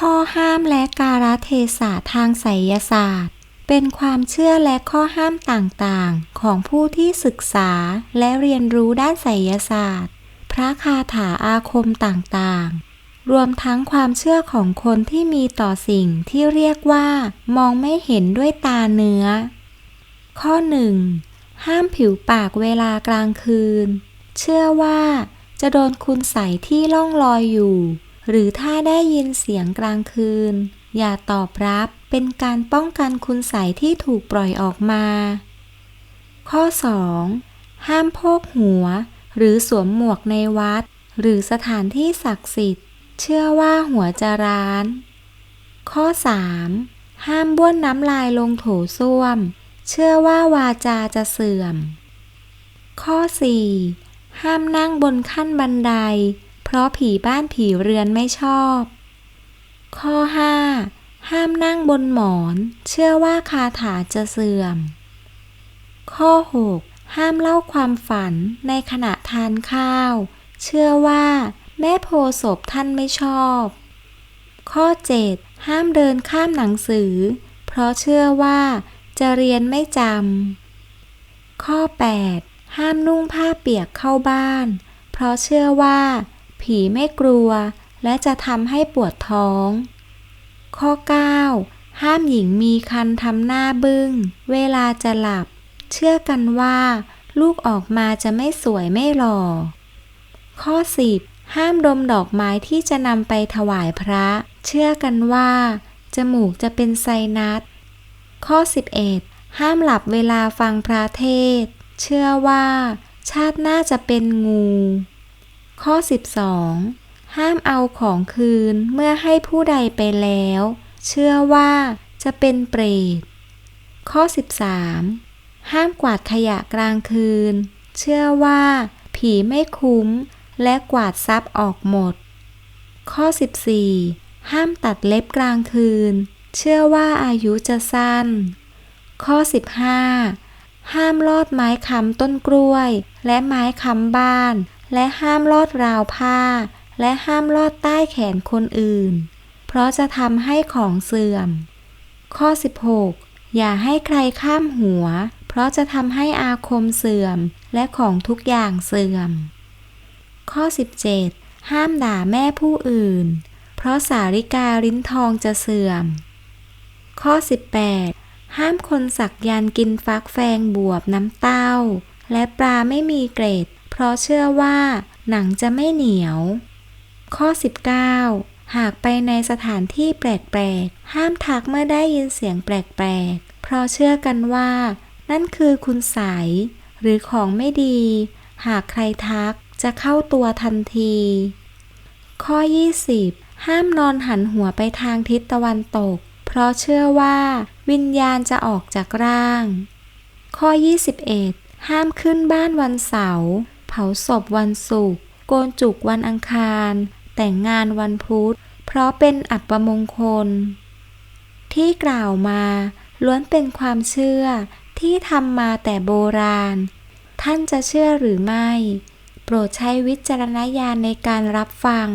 ข้อห้ามและการเทศะทางไสยศาสตร์ เป็นความเชื่อและข้อห้ามต่างๆ ของผู้ที่ศึกษาและเรียนรู้ด้านไสยศาสตร์ พระคาถาอาคมต่างๆ รวมทั้งความเชื่อของคนที่มีต่อสิ่งที่เรียกว่า มองไม่เห็นด้วยตาเนื้อ ข้อหนึ่งห้ามผิวปากเวลากลางคืน เชื่อว่าจะโดนคุณใส่ที่ล่องลอยอยู่ หรือถ้าได้ยินเสียงกลางคืน อย่าตอบรับเป็นการป้องกันคุณใสที่ถูกปล่อยออกมา ข้อ 2. ห้ามโพกหัว หรือสวมหมวกในวัด หรือสถานที่ศักดิ์สิทธิ์ เชื่อว่าหัวจะร้าน ข้อ 3. ห้ามบ้วนน้ำลายลงโถส้วม เชื่อว่าวาจาจะเสื่อม ข้อ 4. ห้ามนั่งบนขั้นบันได ราะผีบ้านผีเรือนไม่ชอบ ข้อ 5. ห้ามนั่งบนหมอน เชื่อว่าคาถาจะเสื่อม ข้อ 6. ห้ามเล่าความฝันในขณะทานข้าว เชื่อว่า แม่โพศพท่านไม่ชอบ ข้อ 7. ห้ามเดินข้ามหนังสือ เพราะเชื่อว่า จะเรียนไม่จำข้อ 8. ห้ามนุ่งผ้าเปียกเข้าบ้าน เพราะเชื่อว่า ผีไม่กลัว และจะทำให้ปวดท้อง ข้อ 9. ห้ามหญิงมีคันทำหน้าบึง้ง เวลาจะหลับ เชื่อกันว่า ลูกออกมาจะไม่สวยไม่หล่อ ข้อ 10. ห้ามดมดอกไม้ที่จะนำไปถวายพระ เชื่อกันว่า จมูกจะเป็นไซนัส ข้อ 11 ห้ามหลับเวลาฟังพระเทศ เชื่อว่า ชาติหน้าจะเป็นงู ข้อ 12 ห้ามเอาของคืนเมื่อให้ผู้ใดไปแล้ว เชื่อว่าจะเป็นเปรต ข้อ 13 ห้ามกวาดขยะกลางคืน เชื่อว่า ผีไม่คุ้ม และกวาดทรัพย์ออกหมด ข้อ 14 ห้ามตัดเล็บกลางคืน เชื่อว่าอายุจะสั้น ข้อ 15ห้ามลอดไม้ค้ำต้นกล้วย และไม้ค้ำบ้านและห้ามลอดราวผ้า และห้ามลอดใต้แขนคนอื่น เพราะจะทำให้ของเสื่อม ข้อ 16 อย่าให้ใครข้ามหัว เพราะจะทำให้อาคมเสื่อม และของทุกอย่างเสื่อม ข้อ 17 ห้ามด่าแม่ผู้อื่น เพราะสาริกาลิ้นทองจะเสื่อม ข้อ 18ห้ามคนสักยันกินฟักแฟงบวบน้ำเต้า และปลาไม่มีเกรด เพราะเชื่อว่า หนังจะไม่เหนียว ข้อ 19 หากไปในสถานที่แปลกๆ ห้ามทักเมื่อได้ยินเสียงแปลกๆ เพราะเชื่อกันว่า นั่นคือคุณใสหรือของไม่ดี หากใครทักจะเข้าตัวทันที ข้อ 20 ห้ามนอนหันหัวไปทางทิศตะวันตก เพราะเชื่อว่า วิญญาณจะออกจากร่าง ข้อ 21 ห้ามขึ้นบ้านวันเสาร์ เผาศพวันศุกร์โกนจุกวันอังคาร แต่งงานวันพุธ เพราะเป็นอัปมงคล ที่กล่าวมาล้วนเป็นความเชื่อที่ทำมาแต่โบราณ ท่านจะเชื่อหรือไม่ โปรดใช้วิจารณญาณในการรับฟัง